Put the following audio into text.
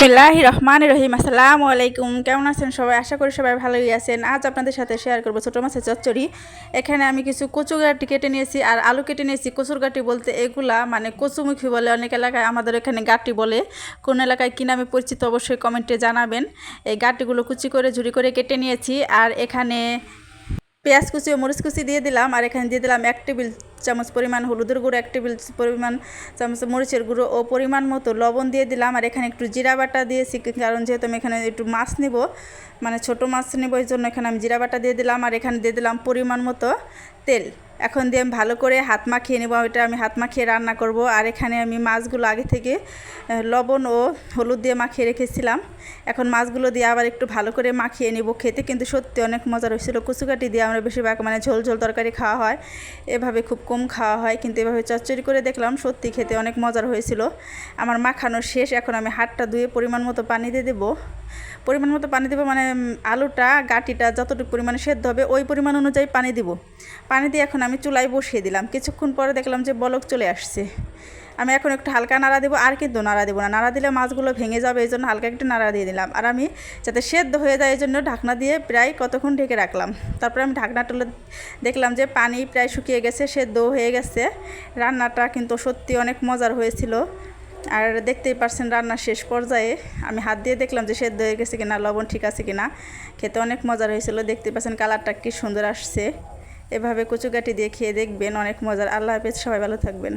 বিসমিল্লাহ রহমান রহিম। আসসালামু আলাইকুম। কেমন আছেন সবাই? আশা করি সবাই ভালোই আছেন। আজ আপনাদের সাথে শেয়ার করব ছোটো মাছের চচ্চড়ি। এখানে আমি কিছু কচু গাটি কেটে নিয়েছি আর আলু কেটে নিয়েছি। কচুর গাটি বলতে এগুলা মানে কচুমুখী বলে অনেক এলাকায় আমাদের এখানে গাটি বলে। কোন এলাকায় কী নামে পরিচিত অবশ্যই কমেন্টে জানাবেন। এই গাটিগুলো কুচি করে, ঝুড়ি করে কেটে নিয়েছি। আর এখানে পেঁয়াজ কুচি ও মরিচ কুচি দিয়ে দিলাম, আর এখানে দিয়ে দিলাম এক টেবিল চামচ পরিমাণ হলুদের গুঁড়ো, এক টেবিল পরিমাণ চামচ মরিচের গুঁড়ো ও পরিমাণ মতো লবণ দিয়ে দিলাম, আর এখানে একটু জিরা বাটা দিয়েছি, কারণ যেহেতু আমি এখানে একটু মাছ নিব মানে ছোট মাছ নেব, এই জন্য এখানে আমি জিরা বাটা দিয়ে দিলাম, আর এখানে দিয়ে দিলাম পরিমাণ মতো তেল। এখন দিয়ে আমি ভালো করে হাত মাখিয়ে নেব, এটা আমি হাত মাখিয়ে রান্না করব, আর এখানে আমি মাছগুলো আগে থেকে লবণ ও হলুদ দিয়ে মাখিয়ে রেখেছিলাম। এখন মাছগুলো দিয়ে আবার একটু ভালো করে মাখিয়ে নেব। খেতে কিন্তু সত্যি অনেক মজার হয়েছিল। কুচুকাটি দিয়ে আমরা বেশিরভাগ মানে ঝোল ঝোল তরকারি খাওয়া হয়। এভাবে খুব কম খাওয়া হয়, কিন্তু এভাবে চচ্চড়ি করে দেখলাম সত্যি খেতে অনেক মজার হয়েছিল। আমার মাখানো শেষ, এখন আমি হাতটা ধুয়ে পরিমাণ মতো পানি দিয়ে দেবো। পরিমাণ মতো পানি দেবো মানে আলুটা, গাটিটা যতটুকু পরিমাণে সেদ্ধ হবে, ওই পরিমাণ অনুযায়ী পানি দিব। পানি দিয়ে এখন আমি চুলায় বসিয়ে দিলাম। কিছুক্ষণ পরে দেখলাম যে বলক চলে আসছে। আমি এখন একটু হালকা নাড়া দেবো, আর কিন্তু নাড়া দেবো না। নাড়া দিলে মাছগুলো ভেঙে যাবে, এই জন্য হালকা একটু নাড়া দিয়ে দিলাম। আর আমি যাতে সেদ্ধ হয়ে যায়, এই জন্য ঢাকনা দিয়ে প্রায় কতক্ষণ ঢেকে রাখলাম। তারপরে আমি ঢাকনা তুলে দেখলাম যে পানি প্রায় শুকিয়ে গেছে সেদ্ধ হয়ে গেছে। রান্নাটা কিন্তু সত্যি অনেক মজার হয়েছিল। আর দেখতেই পারছেন রান্নার শেষ পর্যায়ে। আমি হাত দিয়ে দেখলাম যে সেদ্ধ হয়ে গেছে কিনা, লবণ ঠিক আছে কিনা। খেতে অনেক মজার হয়েছিল দেখতে পাচ্ছেন কালারটা কি সুন্দর আসছে। এভাবে কচুগাটি দিয়ে খেয়ে দেখবেন, অনেক মজার। আল্লাহ হাফেজ, সবাই ভালো থাকবেন।